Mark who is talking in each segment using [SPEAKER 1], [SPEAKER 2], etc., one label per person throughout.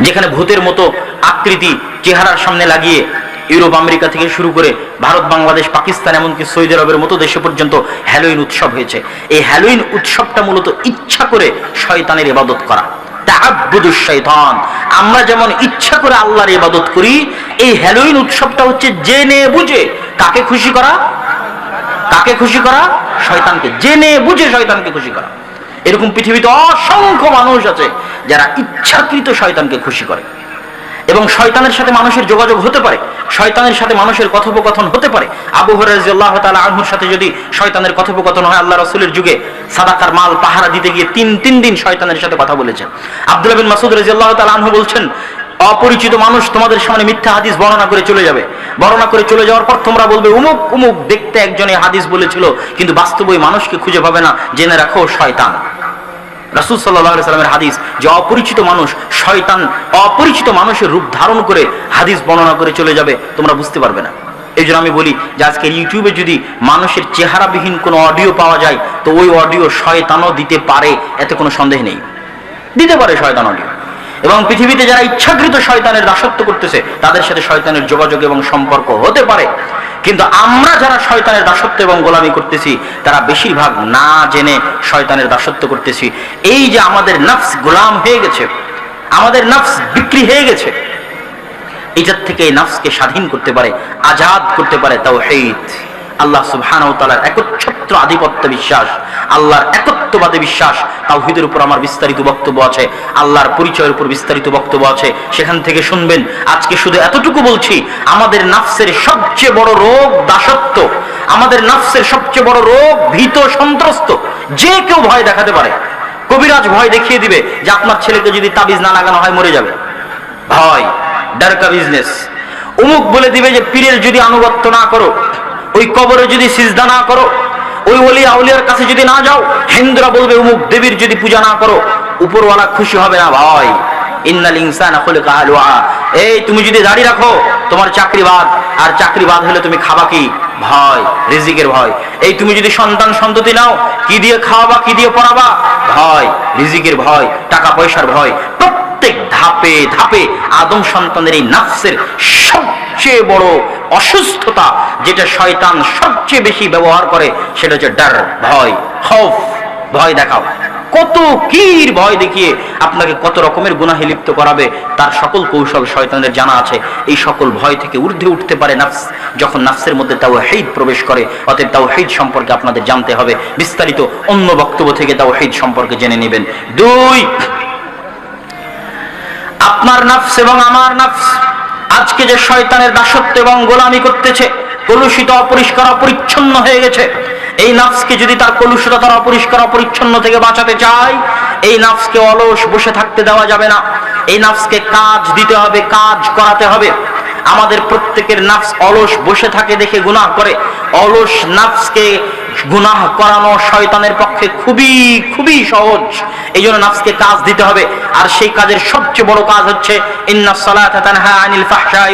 [SPEAKER 1] যেখানে ভূতের মতো আকৃতি চেহারার সামনে লাগিয়ে ইউরোপ, আমেরিকা থেকে শুরু করে ভারত, বাংলাদেশ, পাকিস্তান, এমনকি সৌদি আরবের মতো দেশে পর্যন্ত হ্যালোইন উৎসব হয়েছে। এই হ্যালোইন উৎসবটা মূলত ইচ্ছা করে শয়তানের ইবাদত করা। শয়তান। আমরা যেমন ইচ্ছা করে আল্লাহর ইবাদত করি, এই হ্যালোইন উৎসবটা হচ্ছে জেনে বুঝে কাকে খুশি করা? কাকে খুশি করা? শয়তানকে। জেনে বুঝে শয়তানকে খুশি করা। এরকম পৃথিবীতে অসংখ্য মানুষ আছে যারা ইচ্ছাকৃত শয়তানকে খুশি করে। এবং শয়তানের সাথে মানুষের যোগাযোগ হতে পারে, শয়তানের সাথে মানুষের কথোপকথন হতে পারে। আবু হরাজ্লাহ তালা আহমুর সাথে যদি শয়তানের কথোপকথন হয়, আল্লাহ রসুলের যুগে সাদাকার মাল পাহারা দিতে গিয়ে তিন তিন দিন শয়তানের সাথে কথা বলেছেন। আব্দুল বিন মাসুদ রাজিয়াল্লাহ তালা আহ বলছেন অপরিচিত মানুষ তোমাদের সামনে মিথ্যা হাদিস বর্ণনা করে চলে যাবে। বর্ণনা করে চলে যাওয়ার পর তোমরা বলবে, উমুক উমুক দেখতে একজনে হাদিস বলেছিল, কিন্তু বাস্তবে মানুষকে খুঁজে পাবে না। জেনে রাখো, শয়তান। রাসুল সাল্লাহ সাল্লামের হাদিস যে অপরিচিত মানুষ, শয়তান অপরিচিত মানুষের রূপ ধারণ করে হাদিস বর্ণনা করে চলে যাবে, তোমরা বুঝতে পারবে না। এই জন্য আমি বলি, যে আজকে ইউটিউবে যদি মানুষের চেহারাবিহীন কোনো অডিও পাওয়া যায়, তো ওই অডিও শয়তানও দিতে পারে, এতে কোনো সন্দেহ নেই। দিতে পারে শয়তান অডিও। এবং পৃথিবীতে যারা ইচ্ছাকৃত শয়তানের দাসত্ব করতেছে, তাদের সাথে শয়তানের যোগাযোগ এবং সম্পর্ক হতে পারে। কিন্তু আমরা যারা শয়তানের দাসত্ব এবং গোলামি করতেছি, তারা বেশিরভাগ না জেনে শয়তানের দাসত্ব করতেছি। এই যে আমাদের নফস গোলাম হয়ে গেছে, আমাদের নফস বিক্রি হয়ে গেছে, এটার থেকে এই নফসকে স্বাধীন করতে পারে, আজাদ করতে পারে তাও হেইত আল্লাহ সুবহান একচ্ছত্র আধিপত্য বিশ্বাস, আল্লাহর একত্ববাদে বিশ্বাস, তাওহিদের উপর আমার বিস্তারিত বক্তব্য আছে, আল্লাহর পরিচয়ের উপর বিস্তারিত বক্তব্য আছে। সেখান থেকে শুনবেন, আজকে শুধু এতটুকু বলছি, আমাদের নাফসের সবচেয়ে বড় রোগ দাসত্ব, আমাদের নাফসের সবচেয়ে বড় রোগ ভীত সন্ত্রস্ত, যে কেউ ভয় দেখাতে পারে। কবিরাজ ভয় দেখিয়ে দিবে যে আপনার ছেলেকে যদি তাবিজ না লাগানো হয় মরে যাবে। ভয়, ডারকা বিজনেস অমুক বলে দিবে যে পীরের যদি আনুগত্য না করো ওই কবরে যদি সিজদা না করো, ওই ওলি আউলিয়ার কাছে যদি না যাও, হিন্দুরা বলবে অমুক দেবীর যদি পূজা না করো, উপরওয়ালা খুশি হবে না ভাই। এই, তুমি যদি রাখো, তোমার আর হলে তুমি খাবা কি? ভয়, রিজিকের ভয়। এই, তুমি যদি সন্তান সন্ততি নাও, কি দিয়ে খাওয়াবা, কি দিয়ে পড়াবা? ভয়, রিজিকের ভয়, টাকা পয়সার ভয়। প্রত্যেক ধাপে ধাপে আদম সন্তানের এই নাফসের সবচেয়ে বড় অসুস্থতা যেটা শয়তান সবচেয়ে বেশি ব্যবহার করে, সেটা হচ্ছে ডার, ভয়, খৌফ, ভয় দেখাও। কত কির ভয় দেখিয়ে আপনাকে কত রকমের গুনাহে লিপ্ত করাবে, তার সকল কৌশল শয়তানের জানা আছে। এই সকল ভয় থেকে ঊর্ধ্বে উঠতে পারে নাফস, যখন নাফসের মধ্যে তাও হেদ প্রবেশ করে, অতএব তাও হেদ সম্পর্কে আপনাদের জানতে হবে। বিস্তারিত অন্য বক্তব্য থেকে তাও হেদ সম্পর্কে জেনে নেবেন। দুই আপনার নাফস এবং আমার নাফস। আজকে যে শয়তানের দাসত্ব এবং গোলামি করতেছে, কলুষিত, অপরিষ্কার, অপরিচ্ছন্ন হয়ে গেছে, এই নাফসকে যদি তার কলুষিততার অপরিষ্কার, অপরিচ্ছন্ন থেকে বাঁচাতে চায়, এই নাফসকে অলস বসে থাকতে দেওয়া যাবে না। এই নাফসকে কাজ দিতে হবে, কাজ করাতে হবে। আমাদের প্রত্যেকের নাফস অলস বসে থাকে দেখে গুনাহ করে। অলস নাফসকে গুনাহ করানো শয়তানের পক্ষে খুবই খুবই সহজ। এই জন্য নাফসকে কাজ দিতে হবে। আর সেই কাজের সবচেয়ে বড় কাজ হচ্ছে সালাত তানহা আনিল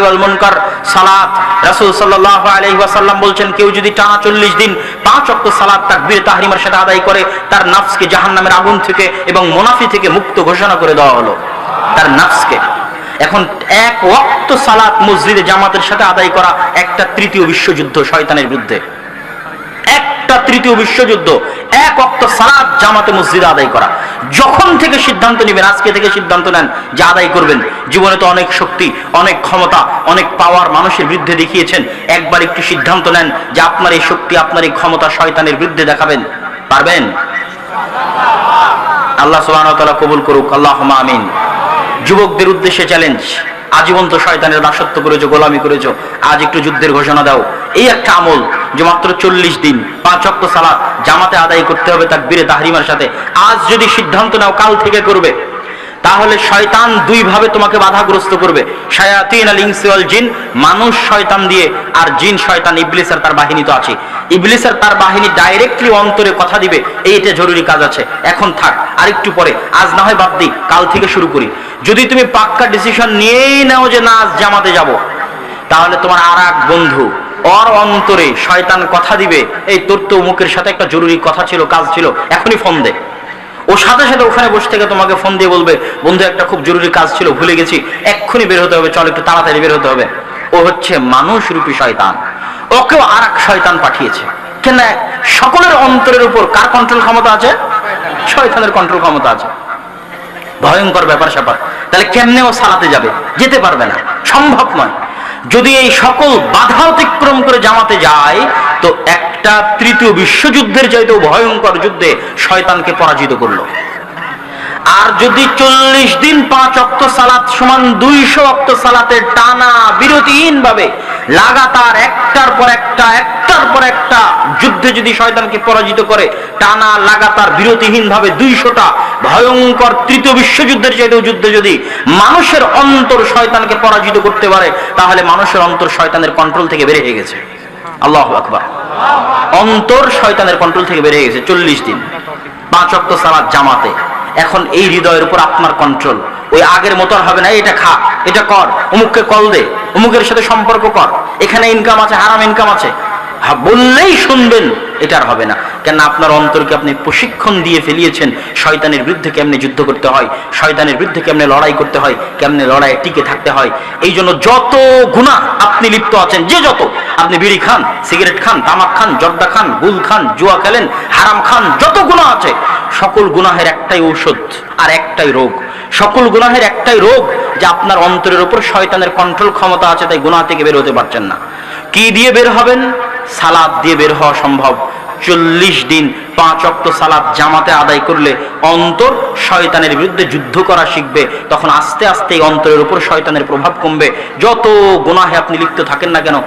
[SPEAKER 1] ওয়াল মুনকার। সালাত। রাসূল সাল্লাল্লাহু আলাইহি ওয়াসাল্লাম বলছেন, কেউ যদি টানা 40 দিন পাঁচ ওয়াক্ত সালাত তাকবীর তাহরিমার সাথে আদায় করে, তার নাফসকে জাহান্নামের আগুন থেকে এবং মুনাফি থেকে মুক্ত ঘোষণা করে দেওয়া হলো। তার নাফসকে। এখন এক ওয়াক্ত সালাত মসজিদে জামাতের সাথে আদায় করা একটা তৃতীয় বিশ্বযুদ্ধ শয়তানের বিরুদ্ধে। একটা তৃতীয় বিশ্বযুদ্ধ, এক অক্ত সালাদ জামাতে মসজিদে আদায় করা। যখন থেকে সিদ্ধান্ত নেবেন, আজকে থেকে সিদ্ধান্ত নেন যে আদায় করবেন, জীবনে তো অনেক শক্তি, অনেক ক্ষমতা, অনেক পাওয়ার মানুষের বিরুদ্ধে দেখিয়েছেন, একবার একটু সিদ্ধান্ত নেন যে আপনার এই শক্তি, আপনার এই ক্ষমতা শয়তানের বিরুদ্ধে দেখাবেন। পারবেন? আল্লাহ সুবাহ কবুল করুক আল্লাহ আমিন। যুবকদের উদ্দেশ্যে চ্যালেঞ্জ আজীবন তো শয়তানের দাসত্ব করেছ, গোলামি করেছ, আজ একটু যুদ্ধের ঘোষণা দাও। এই একটা আমল যে মাত্র চল্লিশ দিন পাঁচ অক্ট সালাত জামাতে আদায় করতে হবে তার বীরে তাহরিমার সাথে। আজ যদি সিদ্ধান্ত নাও কাল থেকে করবে, তাহলে শয়তান দুই ভাবে তোমাকে বাধাগ্রস্ত করবে। শায়াতিন আল ইনসিওয়াল জিন, মানুষ শয়তান দিয়ে, আর জিন, শয়তান তার বাহিনী তো আছে ইবলিসের তার বাহিনী ডাইরেক্টলি অন্তরে কথা দিবে, এইটা জরুরি কাজ আছে। এখন থাক, আরেকটু পরে। আজ না হয় বাদ দিই, কাল থেকে শুরু করি। যদি তুমি পাক্কা ডিসিশন নিয়েই নাও যে না, আজ জামাতে যাব, তাহলে তোমার আর এক বন্ধু ওর অন্তরে শয়তান কথা দিবে। এই তোর তো মুখের সাথে একটা জরুরি কথা ছিল, কাজ ছিল, এখনই ফোন দে। ও সাথে সাথে ওখানে বসে থেকে তোমাকে ফোন দিয়ে বলবে, বন্ধু, একটা খুব জরুরি কাজ ছিল, ভুলে গেছি, এক্ষুনি বের হতে হবে, চল একটু তাড়াতাড়ি বের হতে হবে। ও হচ্ছে মানুষ রূপী শয়তান। ওকেও আর এক শয়তান পাঠিয়েছে। কেন? সকলের অন্তরের উপর কার কন্ট্রোল ক্ষমতা আছে? শয়তানের কন্ট্রোল ক্ষমতা আছে। ভয়ঙ্কর ব্যাপার স্যাপার তাহলে কেমনে ও সালাতে যাবে? যেতে পারবে না। সম্ভব নয়। যদি এই সকল বাধা অতিক্রম করে জামাতে যায়, তো একটা তৃতীয় বিশ্বযুদ্ধের চাইতেও ভয়ঙ্কর যুদ্ধে শয়তানকে পরাজিত করল। আর যদি চল্লিশ দিন পাঁচ অক্ত সালাত সমান দুইশো অক্ত সালাতের টানা বিরতিহীন ভাবে লাগাতার একটার পর একটা, একটার পর একটা যুদ্ধে যদি শয়তানকে পরাজিত করে, টানা লাগাতার বিরতিহীন ভাবে দুইশোটা ভয়ঙ্কর তৃতীয় বিশ্বযুদ্ধের চাইতেও যুদ্ধে যদি মানুষের অন্তর শয়তানকে পরাজিত করতে পারে, তাহলে মানুষের অন্তর শয়তানের কন্ট্রোল থেকে বেড়ে গেছে। আল্লাহ আকবার। অন্তর শয়তানের কন্ট্রোল থেকে বেড়ে গেছে চল্লিশ দিন। পাঁচ অক্ত সালাত জামাতে। এখন এই হৃদয়ের উপর আপনার কন্ট্রোল ওই আগের মতো আর হবে না, এটা খা, এটা কর, অমুককে কল দে, অমুকের সাথে সম্পর্ক কর, এখানে ইনকাম আছে হারাম ইনকাম আছে। বললেই শুনবেন, এটা আর হবে না। কেন আপনার অন্তরকে আপনি প্রশিক্ষণ দিয়ে ফেলিয়েছেন, শয়তানের বিরুদ্ধে কেমনে যুদ্ধ করতে হয়, শয়তানের বিরুদ্ধে কেমনে লড়াই করতে হয়, কেমনে লড়াইয়ে টিকে থাকতে হয় এই জন্য যত গুণা আপনি লিপ্ত আছেন, যে যত, আপনি বিড়ি খান, সিগারেট খান, তামাক খান, জর্দা খান, গুল খান, জুয়া খেলেন, হারাম খান, যত গুণা আছে, সকল গুনাহের একটাই ঔষধ আর একটাই রোগ। সকল গুনাহের একটাই রোগ যে আপনার অন্তরের উপর শয়তানের কন্ট্রোল ক্ষমতা আছে, তাই গুনাহ থেকে বের হতে পারছেন না। কি দিয়ে বের হবেন? সালাদ দিয়ে বের হওয়া সম্ভব। চল্লিশ দিন পাঁচ অক্ত সালাদ জামাতে আদায় করলে অন্তর শয়তানের বিরুদ্ধে যুদ্ধ করা শিখবে। তখন আস্তে আস্তে অন্তরের উপর শয়তানের প্রভাব কমবে। যত গুনাহে আপনি লিপ্ত থাকেন না কেন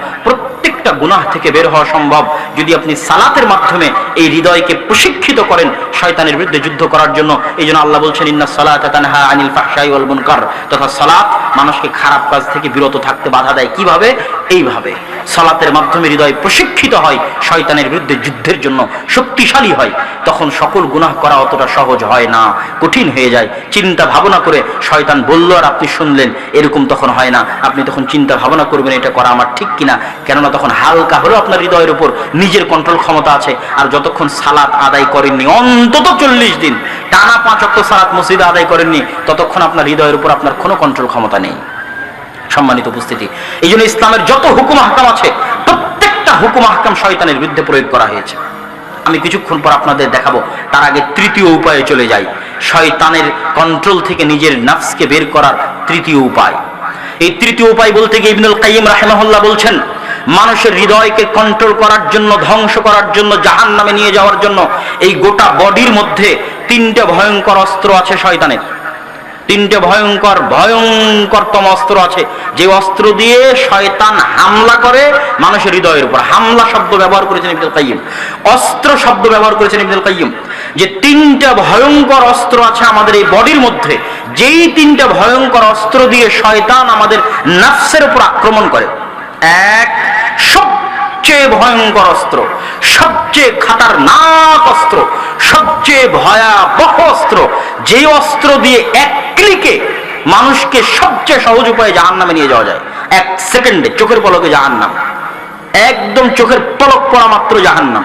[SPEAKER 1] প্রত্যেকটা গুনাহ থেকে বের হওয়া সম্ভব। যদি আপনি সালাতের মাধ্যমে এই হৃদয়কে প্রশিক্ষিত করেন শয়তানের বিরুদ্ধে যুদ্ধ করার জন্য, এই জন্য আল্লাহ বলছেন, ইন্না সালাত তানহা আনিল ফাহশাই ওয়াল মুনকার। তথা সালাত মানুষকে খারাপ কাজ থেকে বিরত থাকতে বাধা দেয়। কীভাবে? এইভাবে। সালাতের মাধ্যমে হৃদয় প্রশিক্ষিত হয়, শয়তানের বিরুদ্ধে যুদ্ধের জন্য শক্তিশালী হয়, তখন সকল গুনাহ করা অতটা সহজ হয় না, কঠিন হয়ে যায়। চিন্তা ভাবনা করে শয়তান বলল, আর আপনি শুনলেন, এরকম তখন হয় না। আপনি তখন চিন্তা ভাবনা করবেন, এটা করা আমার ঠিক কিনা? কেননা তখন হালকা হলেও আপনার হৃদয়ের উপর নিজের কন্ট্রোল ক্ষমতা আছে। আর যতক্ষণ সালাত আদায় করেননি, অন্তত চল্লিশ দিন, টানা পাঁচ অক্ট সালাত মসজিদে আদায় করেননি, ততক্ষণ আপনার হৃদয়ের উপর আপনার কোনো কন্ট্রোল ক্ষমতা নেই। সম্মানিত উপস্থিতি। এই জন্য ইসলামের যত হুকুম হাকাম আছে, প্রত্যেকটা হুকুম হাকাম শয়তানের বিরুদ্ধে প্রয়োগ করা হয়েছে। আমি কিছুক্ষণ পর আপনাদের দেখাবো, তার আগে তৃতীয় উপায়ে চলে যাই। শয়তানের কন্ট্রোল থেকে নিজের নাফসকে বের করার তৃতীয় উপায়। এই তৃতীয় উপায় বলতে গিয়ে ইবনুল কাইয়িম রাহিমাহুল্লাহ বলছেন, মানুষের হৃদয়কে কন্ট্রোল করার জন্য, ধ্বংস করার জন্য জাহান নামে নিয়ে যাওয়ার জন্য এই গোটা বডির মধ্যে তিনটা ভয়ঙ্কর অস্ত্র আছে শয়তানের। তিনটে ভয়ঙ্কর, ভয়ঙ্করতম অস্ত্র আছে। যে অস্ত্র দিয়ে শয়তান হামলা করে মানুষের হৃদয়ের উপর। হামলা শব্দ ব্যবহার করেছেন ইবনুল কাইয়িম অস্ত্র শব্দ ব্যবহার করেছেন ইবনুল কাইয়িম যে তিনটা ভয়ঙ্কর অস্ত্র আছে আমাদের এই বডির মধ্যে, যেই তিনটা ভয়ঙ্কর অস্ত্র দিয়ে শয়তান আমাদের নাফসের উপর আক্রমণ করে। এক সবচেয়ে ভয়ঙ্কর অস্ত্র, সবচেয়ে খাতারনাক অস্ত্র, সবচেয়ে ভয়াবহ অস্ত্র যে অস্ত্র দিয়ে এক ক্লিকে মানুষকে সবচেয়ে সহজ উপায়ে জাহান নামে নিয়ে যাওয়া যায়। এক সেকেন্ডে চোখের পলকে জাহান নাম একদম চোখের পলক পড়া মাত্র জাহান নাম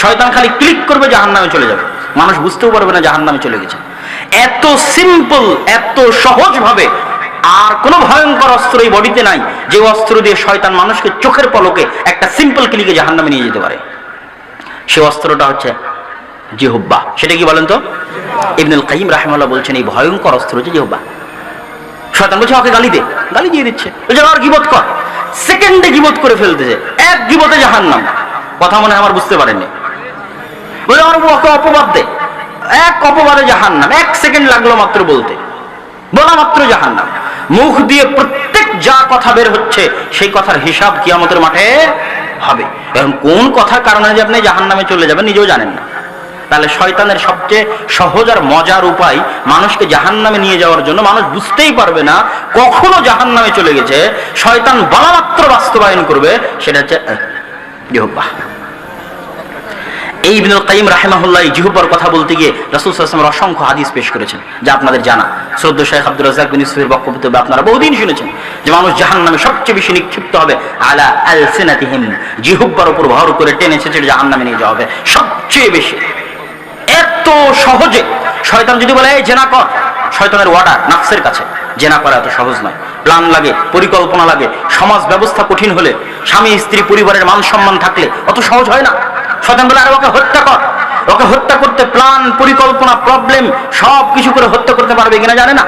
[SPEAKER 1] শয়তান খালি ক্লিক করবে জাহান নামে চলে যাবে। মানুষ বুঝতেও পারবে না জাহান নামে চলে গেছে। এত সিম্পল এত সহজ ভাবে আর কোনো ভয়ঙ্কর অস্ত্র এই বডিতে নাই যে অস্ত্র দিয়ে শয়তান মানুষকে চোখের পলকে একটা সিম্পল ক্লিকে জাহান নামে নিয়ে যেতে পারে। সে অস্ত্রটা হচ্ছে জিহুব্বা। সেটা কি বলেন তো? ইবনুল কাইম রাহিমাল্লাহ বলছেন, এই ভয়ঙ্কর অস্ত্র হচ্ছে জিহুব্বা। শয়তান বলছে ওকে গালি দে। গালি দিয়ে দিচ্ছে। বলছে, আর গিবত কর। সেকেন্ডে গিবত করে ফেলতেছে। এক গিবতে জাহান নাম কথা মনে হয় আমার বুঝতে পারেননি। বলে ওকে অপবাদ দে। এক অপবাদে জাহান নাম এক সেকেন্ড লাগল মাত্র বলতে। বলা মাত্র জাহান নাম মুখ দিয়ে প্রত্যেক যা কথা বের হচ্ছে, সেই কথার হিসাব কিয়ামতের মাঠে হবে। এখন কোন কথার কারণে যে আপনি জাহান নামে চলে যাবেন নিজেও জানেন না। তাহলে শয়তানের সবচেয়ে সহজ আর মজার উপায় মানুষকে জাহান নামে নিয়ে যাওয়ার জন্য মানুষ বুঝতেই পারবে না কখনো জাহান নামে চলে গেছে, শয়তান বলা মাত্র বাস্তবায়ন করবে, সেটা হচ্ছে এই ইবনুল কাইম রাহেমাহুল্লাহ এই জিহুব্বার কথা বলতে গিয়ে রাসূল ওয়াসাল্লাম অসংখ্য হাদিস পেশ করেছেন, যা আপনাদের জানা। শ্রদ্ধ শেখ আব্দুর রাজ্জাক বিন ইউসুফের বক্তব্য আপনারা বহুদিন শুনেছেন যে মানুষ জাহান্নামে সবচেয়ে বেশি নিক্ষিপ্ত হবে আলা আলসিনাতিহিম জিহুব্বার উপর ভর করে টেনে ছেঁচে জাহান্নামে নিয়ে যাওয়া হবে সবচেয়ে বেশি। এত সহজে শয়তান যদি বলে, এই জেনা কর। শয়তানের ওয়ার্ডার নাফসের কাছে। জেনা করা এত সহজ নয়। প্ল্যান লাগে, পরিকল্পনা লাগে, সমাজ ব্যবস্থা কঠিন হলে স্বামী, স্ত্রী, পরিবারের মান সম্মান থাকলে অত সহজ হয় না। শয়তান বলে, আরে ওকে হত্যা কর। ওকে হত্যা করতে প্ল্যান পরিকল্পনা প্রবলেম সব কিছু করে হত্যা করতে পারবে কিনা জানে না?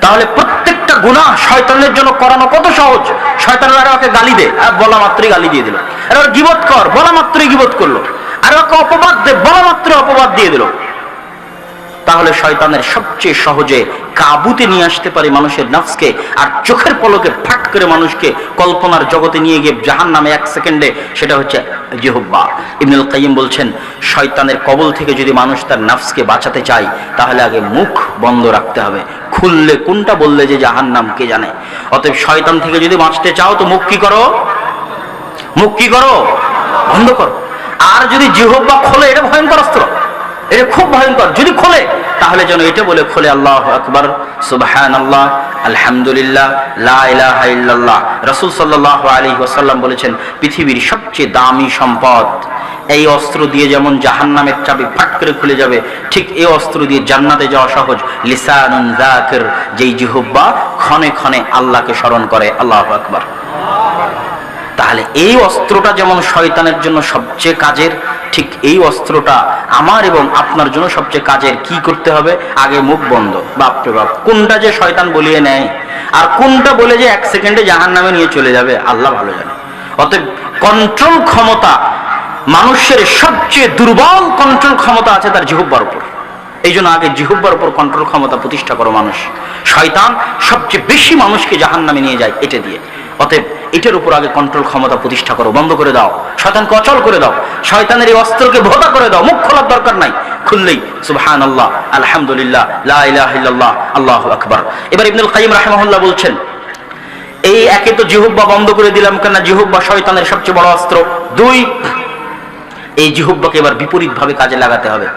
[SPEAKER 1] তাহলে প্রত্যেকটা গুণা শয়তানের জন্য করানো কত সহজ? শয়তানের আরে ওকে গালি দে। আর বলা মাত্রই গালি দিয়ে দিল। আর ওর গিবত কর, বলা মাত্রই গিবত করল। আর ওকে অপবাদ দে, বলা মাত্রই অপবাদ দিয়ে দিল। তাহলে শয়তানের সবচেয়ে সহজে কাবুতে নিয়ে আসতে পারে মানুষের নফসকে, আর চোখের পলকে ফাট করে মানুষকে কল্পনার জগতে নিয়ে গিয়ে জাহান নামে এক সেকেন্ডে, সেটা হচ্ছে জেহুব্বা। ইবনুল কাইম বলছেন, শয়তানের কবল থেকে যদি মানুষ তার নফসকে বাঁচাতে চায়, তাহলে আগে মুখ বন্ধ রাখতে হবে। খুললে কোনটা বললে যে জাহান নাম কে জানে? অতএব শয়তান থেকে যদি বাঁচতে চাও, তো মুখ কি করো? মুখ কি করো? বন্ধ করো। আর যদি জিহব্বা খোলে, এটা ভয়ঙ্কর অস্ত্র। এটা খুব ভয়ঙ্কর। যদি খোলে, তাহলে যেন এটা বলে খোলে, আল্লাহ আকবর সুবহান আল্লাহ আলহামদুলিল্লাহ, লা ইলাহা ইল্লাল্লাহ। রাসূল সাল্লাল্লাহু আলাইহি বলেছেন, পৃথিবীর সবচেয়ে দামি সম্পদ, এই অস্ত্র দিয়ে যেমন জাহান্নামের চাবি ফাট করে খুলে যাবে, ঠিক এই অস্ত্র দিয়ে জান্নাতে যাওয়া সহজ। লিসানুন যাকির, যেই জিহব্বা ক্ষণে ক্ষণে আল্লাহকে স্মরণ করে, আল্লাহ আকবর। তাহলে এই অস্ত্রটা যেমন শয়তানের জন্য সবচেয়ে কাজের ঠিক এই অস্ত্রটা আমার এবং আপনার জন্য সবচেয়ে কাজের কি করতে হবে? আগে মুখ বন্ধ। বাপ বাপরে বাপ, কোনটা যে শয়তান বলিয়ে নেয়? আর কোনটা বলে যে এক সেকেন্ডে জাহান নামে নিয়ে চলে যাবে? আল্লাহ ভালো জানে। অতএব কন্ট্রোল ক্ষমতা মানুষের সবচেয়ে দুর্বল কন্ট্রোল ক্ষমতা আছে তার জিহুব্বার উপর। এই জন্য আগে জিহুব্বার উপর কন্ট্রোল ক্ষমতা প্রতিষ্ঠা করো মানুষ। শয়তান সবচেয়ে বেশি মানুষকে জাহান নামে নিয়ে যায় এটা দিয়ে। অতএব এটার উপর আগে কন্ট্রোল ক্ষমতা প্রতিষ্ঠা করো, বন্ধ করে দাও। শয়তানকে অচল করে দাও। শয়তানের এই অস্ত্রকে ভোতা করে দাও। মুখ খোলার দরকার নাই। খুললেই সুবহান আল্লাহ আলহামদুলিল্লাহ ইলাহা ইল্লাল্লাহ এবার ইবনুল কাইয়িম রাহিমাহুল্লাহ বলছেন, এই একে তো জিহুব্বা বন্ধ করে দিলাম কেন জিহুব্বা শয়তানের সবচেয়ে বড় অস্ত্র। দুই, এই জিহুব্বাকে এবার বিপরীত ভাবে কাজে লাগাতে হবে।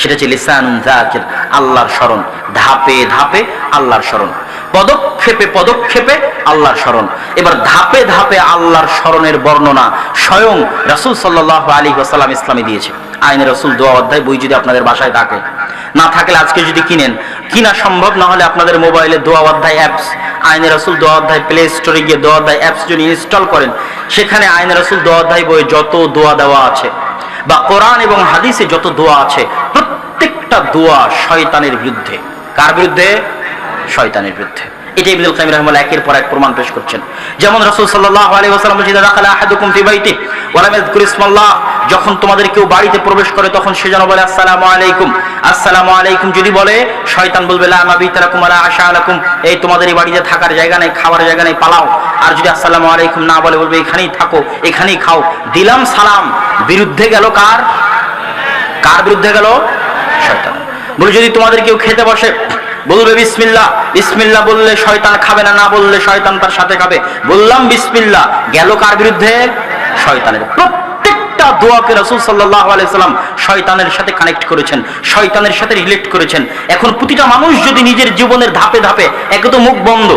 [SPEAKER 1] সেটা হচ্ছে লিসানুন জাকির আল্লাহর স্মরণ। ধাপে ধাপে আল্লাহর স্মরণ। পদক্ষেপে পদক্ষেপে আল্লাহর স্মরণ। এবার ধাপে ধাপে আল্লাহর স্মরণের বর্ণনা স্বয়ং রাসূল সাল্লাল্লাহু আলাইহি ওয়াসাল্লাম ইসলামে দিয়েছে। আইনে রাসূল দোয়া অধ্যায় বই যদি আপনাদের বাসায় থাকে। না থাকলে আজকে যদি কিনেন, কিনা সম্ভব না হলে আপনাদের মোবাইলে দোয়া অধ্যায় অ্যাপস, আইনে রাসূল দোয়া অধ্যায় প্লে স্টোরে গিয়ে দোয়া অধ্যায় অ্যাপস যদি ইনস্টল করেন, সেখানে আইনে রাসূল দোয়া অধ্যায় বইয়ে যত দোয়া দেওয়া আছে, বা কোরআন এবং হাদিসে যত দোয়া আছে প্রত্যেকটা দোয়া শয়তানের বিরুদ্ধে। কার বিরুদ্ধে? শয়তানের বিরুদ্ধে। এটা ইবনুল কাইম রাহিমাহুল্লাহ একের পর এক প্রমাণ পেশ করছেন। যেমন রাসূল সাল্লাল্লাহু যখন তোমাদের কেউ বাড়িতে প্রবেশ করে, তখন সে যেন বলে, আসসালামু আলাইকুম। আসসালামু আলাইকুম। যদি বলে, শয়তান বলবে, লা মাবি তারাকুম আলা আশা আলাকুম এই তোমাদের এই বাড়িতে থাকার জায়গা নেই, খাওয়ার জায়গা নেই, পালাও। আর যদি আসসালামু আলাইকুম না বলে, বলবে, এখানেই থাকো, এখানেই খাও। দিলাম সালাম। বিরুদ্ধে গেল কার? কার বিরুদ্ধে গেল? শয়তান বলে, যদি তোমাদের কেউ খেতে বসে, বলবে, বিসমিল্লাহ। বিসমিল্লাহ বললে শয়তান খাবে না না বললে শয়তান তার সাথে খাবে। বললাম, বিসমিল্লাহ। গেল কার বিরুদ্ধে? শয়তানের। প্রত্যেকটা দোয়াকে রাসূল সাল্লাল্লাহু আলাইহি সাল্লাম শয়তানের সাথে কানেক্ট করেছেন, শয়তানের সাথে রিলেট করেছেন। এখন প্রতিটা মানুষ যদি নিজের জীবনের ধাপে ধাপে, একে তো মুখ বন্ধ,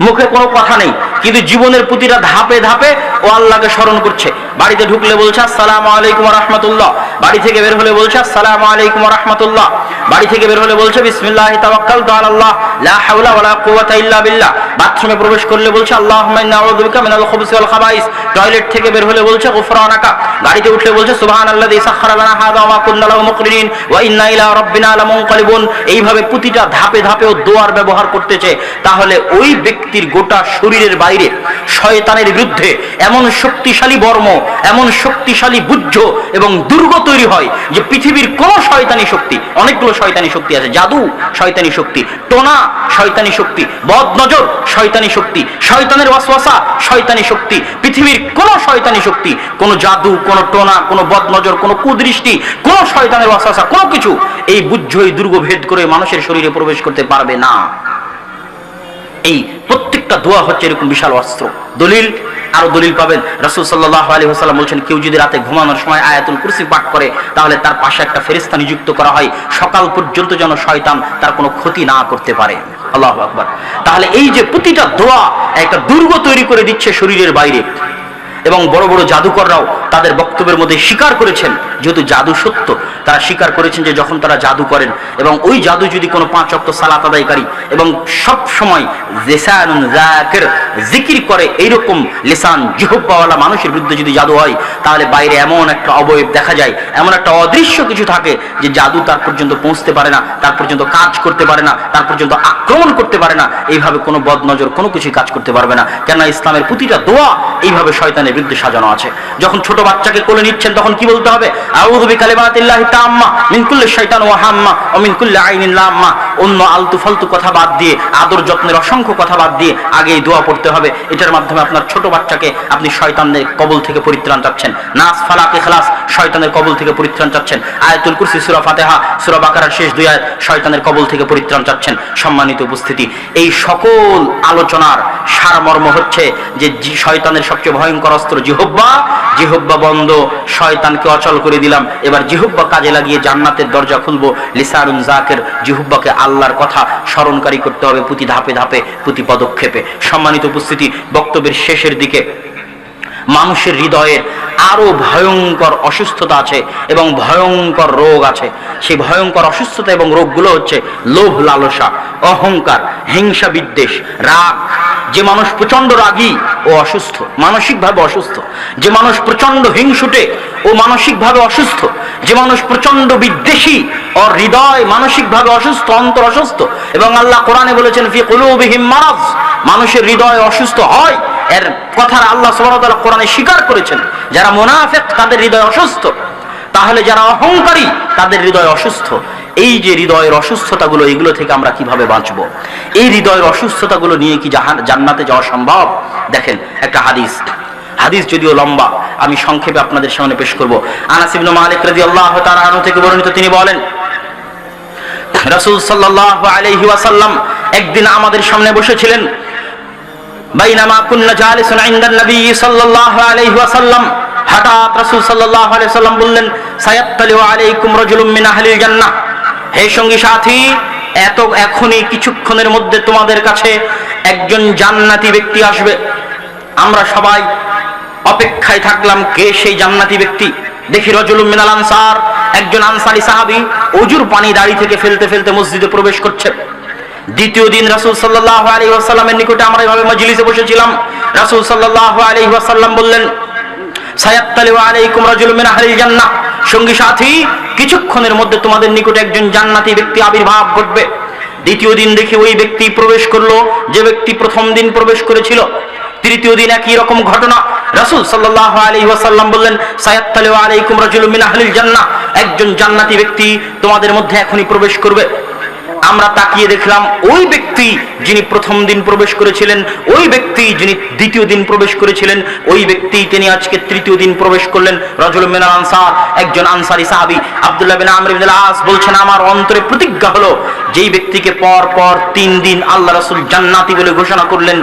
[SPEAKER 1] মুখে কোনো কথা নেই, কিন্তু জীবনের প্রতিটা ধাপে ধাপে ও আল্লাহকে স্মরণ করছে। বাড়িতে ঢুকলে বলছে, আসসালামু আলাইকুম রহমতুল্লাহ। বাড়ি থেকে বের হলে বলছে, আসসালামু আলাইকুম রহমতুল্লাহ। বাড়ি থেকে বের হলে বলছে, বিসমিল্লাহ তাওয়াক্কালতু আলাল্লাহ লা হাওলা ওয়ালা কুওয়াতা ইল্লা বিল্লাহ। বাথরুমে প্রবেশ করলে বলছে, আল্লাহুম্মা ইন্না আউযু মিনাল খুবুসি ওয়াল খাবাইস। টয়লেট থেকে বের হলে বলছে, গুফরানাকা। গাড়িতে উঠলে বলছে, সুবহানাল্লাযী সাখখারা লানা হাযা ওয়া কুন্না লাহু মুকরিনিন ওয়া ইন্না ইলা রাব্বিনা লামুনকালিবুন। এইভাবে প্রতিটা ধাপে ধাপে ও দোয়ার ব্যবহার করতেছে। তাহলে ওই ব্যক্তির গোটা শরীরের বাইরে শয়তানের বিরুদ্ধে এমন শক্তিশালী বর্ম, এমন শক্তিশালী বুদ্ধ এবং দুর্গ তৈরি হয় যে পৃথিবীর কোন শয়তানি শক্তি, অনেকগুলো শয়তানি শক্তি আছে। জাদু শয়তানি শক্তি, টোনা শয়তানি শক্তি বদ নজর শয়তানি শক্তি, শয়তানের ওয়াসওয়াসা শয়তানি শক্তি, পৃথিবীর কোন শয়তানি শক্তি, কোন জাদু, কোন টোনা, কোন বদ নজর কোন কুদৃষ্টি, কোন শয়তানের ওয়াসওয়াসা, কোনো কিছু এই বুদ্ধ এই দুর্গ ভেদ করে মানুষের শরীরে প্রবেশ করতে পারবে না। এই প্রত্যেকটা দোয়া হচ্ছে এরকম বিশাল অস্ত্র। দলিল আরও দলিল পাবেন। রাসুল সাল্লাহ আলী হাসাল্লাম বলছেন, কেউ যদি রাতে ঘুমানোর সময় আয়াতুল কুরসি পাঠ করে, তাহলে তার পাশে একটা ফেরিস্তা নিযুক্ত করা হয়। সকাল পর্যন্ত যেন শয়তান তার কোনো ক্ষতি না করতে পারে। আল্লাহ আকবর। তাহলে এই যে প্রতিটা দোয়া একটা দুর্গ তৈরি করে দিচ্ছে শরীরের বাইরে। এবং বড় বড় জাদুকররাও তাদের বক্তব্যের মধ্যে স্বীকার করেছেন, যেহেতু জাদু সত্য, তারা স্বীকার করেছেন যে যখন তারা জাদু করেন, এবং ওই জাদু যদি কোনো পাঁচ অক্ট সালাত আদায়কারী এবং সব সময় জিকির করে এইরকম লিসান জিহব্বাওয়ালা মানুষের বিরুদ্ধে যদি জাদু হয়, তাহলে বাইরে এমন একটা অবয়ব দেখা যায়, এমন একটা অদৃশ্য কিছু থাকে যে জাদু তার পর্যন্ত পৌঁছতে পারে না, তার পর্যন্ত কাজ করতে পারে না, তার পর্যন্ত আক্রমণ করতে পারে না, এইভাবে কোনো বদনজর কোনো কিছুই কাজ করতে পারবে না। কেননা ইসলামের প্রতিটা দোয়া এইভাবে শয়তানের বিরুদ্ধে সাজানো আছে। যখন ছোট বাচ্চাকে কোলে নিচ্ছেন, তখন কি বলতে হবে? আউযু বিকালিমাতিল্লাহি তাম্মা, মিন কুল্লি শাইতান ওয়া হাম্মা, ওয়া মিন কুল্লি আইনিন লাম্মা। অন্য আলতু ফালতু কথা বাদ দিয়ে, আদর যত্নের অসংখ্য কথা বাদ দিয়ে আগেই দোয়া পড়তে হবে। এটার মাধ্যমে আপনার ছোট বাচ্চাকে আপনি শয়তানদের কবল থেকে পরিত্রাণ চাচ্ছেন নাস ফালাক ইখলাস, শয়তানের কবল থেকে পরিত্রাণ চাচ্ছেন আয়াতুল কুরসি, সূরা ফাতিহা, সূরা বাকারার শেষ দুই আয়াত, শয়তানের কবল থেকে পরিত্রাণ চাচ্ছেন সম্মানিত উপস্থিতি, এই সকল আলোচনার সারমর্ম হচ্ছে যে শয়তানের সবচেয়ে ভয়ঙ্কর অস্ত্র জিহব্বা জিহব্বা বন্ধ, শয়তানকে অচল করে দিলাম। এবার জিহব্বা কাজে লাগিয়ে জান্নাতের দরজা খুলবো। লিসারুন জাকের জিহব্বাকে আল্লাহর কথা স্মরণকারী করতে হবে প্রতি ধাপে ধাপে প্রতি পদক্ষেপে। সম্মানিত উপস্থিতি, বক্তব্যের শেষের দিকে। মানুষের হৃদয়ের আরও ভয়ঙ্কর অসুস্থতা আছে এবং ভয়ঙ্কর রোগ আছে। সেই ভয়ঙ্কর অসুস্থতা এবং রোগগুলো হচ্ছে লোভ লালসা, অহংকার, হিংসা বিদ্বেষ, রাগ যে মানুষ প্রচণ্ড রাগী ও অসুস্থ, মানসিকভাবে অসুস্থ, যে মানুষ প্রচণ্ড হিংসুটে ও মানসিকভাবে অসুস্থ, যে মানুষ প্রচণ্ড বিদ্বেষী ও হৃদয় মানসিকভাবে অসুস্থ, অন্তর অসুস্থ, এবং আল্লাহ কোরআনে বলেছেন, ফি কুলুবিহিম মারাজ মানুষের হৃদয় অসুস্থ হয়, এর কথা আল্লাহ সুবহানাহু কোরআনে স্বীকার করেছেন, যারা মুনাফিক তাদের হৃদয় অসুস্থ, তাহলে যারা অহংকারী তাদের হৃদয় অসুস্থ। এই যে হৃদয়ের অসুস্থতাগুলো, এগুলো থেকে আমরা কীভাবে বাঁচবো? এই হৃদয়ের অসুস্থতাগুলো নিয়ে কি জাহান জান্নাতে যাওয়া সম্ভব? দেখেন, একটা হাদিস। হাদিস যদিও লম্বা, আমি সংক্ষেপে আপনাদের সামনে পেশ করব। আনাস ইবনে মালিক রাদিয়াল্লাহু তাআলা আনহু থেকে বর্ণিত, তিনি বলেন, রাসূল সাল্লাল্লাহু আলাইহি ওয়াসাল্লাম একদিন আমাদের সামনে বসেছিলেন, বাইনামা কুন্না জালিসুন ইনদান নবী সাল্লাল্লাহু আলাইহি ওয়াসাল্লাম। হঠাৎ রাসূল সাল্লাল্লাহু আলাইহি ওয়াসাল্লাম বললেন, সায়াত্তালিউ আলাইকুম রাজুলুম মিন আহলিল জান্নাহ। হে সঙ্গী সাথী, এত এখনই কিছুক্ষণের মধ্যে তোমাদের কাছে একজন জান্নাতি ব্যক্তি আসবে। আমরা সবাই অপেক্ষায় থাকলাম, কে সেই জান্নাতি ব্যক্তি? দেখি রজুলুম মিনাল আনসার, একজন আনসারি সাহাবী অজুর পানি দাড়ি থেকে ফেলতে ফেলতে মসজিদে প্রবেশ করছে। দ্বিতীয় দিন রাসূল সাল্লাল্লাহু আলাইহি ওয়াসাল্লামের নিকটে আমরা এভাবে মজলিসে বসেছিলাম। রাসূল সাল্লাল্লাহু আলাইহি ওয়াসাল্লাম বললেন, সায়াত্তালিউ আলাইকুম রাজুলুম মিন আহলিল জান্নাহ। সঙ্গী সাথী কিছুক্ষণের মধ্যে তোমাদের নিকটে একজন জান্নাতি ব্যক্তি আবির্ভাব ঘটবে। দ্বিতীয় দিন দেখে ওই ব্যক্তি প্রবেশ করল, যে ব্যক্তি প্রথম দিন প্রবেশ করেছিল। তৃতীয় দিন একই রকম ঘটনা। রাসুল সাল্লাম বললেন, সায়াত্তালিউ আলাইকুম রাজুল মিন আহলিল একজন জান্নাতি ব্যক্তি তোমাদের মধ্যে এখনই প্রবেশ করবে। আমরা তাকিয়ে দেখলাম ওই ব্যক্তি যিনি প্রথম দিন প্রবেশ করেছিলেন, ওই ব্যক্তি যিনি দ্বিতীয় দিন প্রবেশ করেছিলেন, ওই ব্যক্তি তিনি আজকে তৃতীয় দিন প্রবেশ করলেন। রজুল মিনাল আনসার একজন আনসারি সাহাবী, আব্দুল্লাহ বিন আমর বিন আস বলছেন, আমার অন্তরে প্রতিজ্ঞা হলো, যেই ব্যক্তিকে পর পর তিন দিন আল্লাহ রাসূল জান্নাতি বলে ঘোষণা করলেন,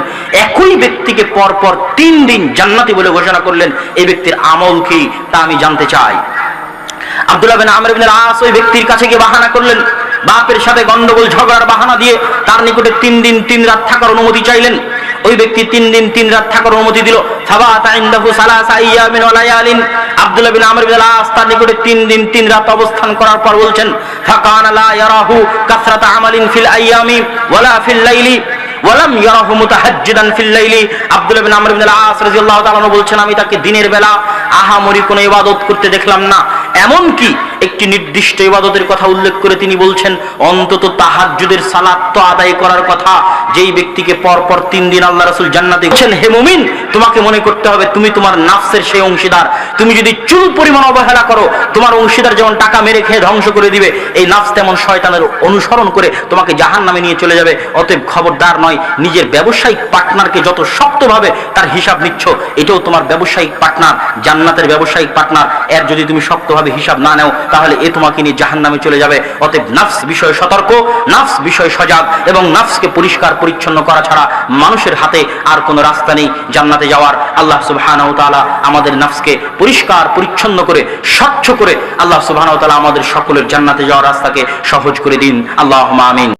[SPEAKER 1] একই ব্যক্তিকে পর পর তিন দিন জান্নাতি বলে ঘোষণা করলেন, এই ব্যক্তির আমল কি তা আমি জানতে চাই। আব্দুল্লাহ বিন আমর বিন আস ওই ব্যক্তির কাছে গিয়ে বাহানা করলেন বাপের সাথে গন্ডগোল, ঝগড়ার বাহানা দিয়ে তার নিকটে তিন দিন, তিন রাত থাকার অনুমতি চাইলেন। ওই ব্যক্তি তিন দিন, তিন রাত থাকার অনুমতি দিল। নিকটে তিন দিন, তিন রাত অবস্থান করার পর বলছেন ইয়ারাহু কাসরাতা ফিল আইয়ামি লাইলি বলছেন, আমি তাকে দিনের বেলা আহামরি কোনো ইবাদত করতে দেখলাম না। এমন কি একটি নির্দিষ্ট ইবাদতের কথা উল্লেখ করে তিনি বলছেন, অন্তত তাহাজ্জুদের সালাত তো আদায় করার কথা। যেই ব্যক্তিকে পর পর তিন দিন আল্লাহ রাসূল জান্নাতে বলছেন হে মুমিন, তোমাকে মনে করতে হবে তুমি তোমার নাফসের সেই অংশীদার। তুমি যদি চুল পরিমাণ অবহেলা করো, তোমার অংশীদার যেমন টাকা মেরে খেয়ে ধ্বংস করে দিবে, এই নাফস তেমন শয়তানের অনুসরণ করে তোমাকে জাহান নামে নিয়ে চলে যাবে। অতএব খবরদার নয়, নিজের ব্যবসায়িক পার্টনারকে যত শক্তভাবে তার হিসাব নিচ্ছ, এটাও তোমার ব্যবসায়িক পার্টনার, জান্নাতের ব্যবসায়িক পার্টনার। এর যদি তুমি শক্তভাবে হিসাব না নেও তাহলে এ তোমাকে নিয়ে জাহান নামে চলে যাবে। অতএব নাফস বিষয়ে সতর্ক, নাফস বিষয়ে সজাগ এবং নাফসকে পরিষ্কার পরিচ্ছন্ন করা ছাড়া মানুষের হাতে আর কোনো রাস্তা নেই জান্নাতে যাওয়ার। আল্লাহ সুবহানাহু তাআলা আমাদের নাফসকে পরিষ্কার পরিচ্ছন্ন করে, স্বচ্ছ করে আল্লাহ সুবহানাহু তাআলা আমাদের সকলের জান্নাতে যাওয়ার রাস্তাকে সহজ করে দিন। আল্লাহুম্মা আমিন।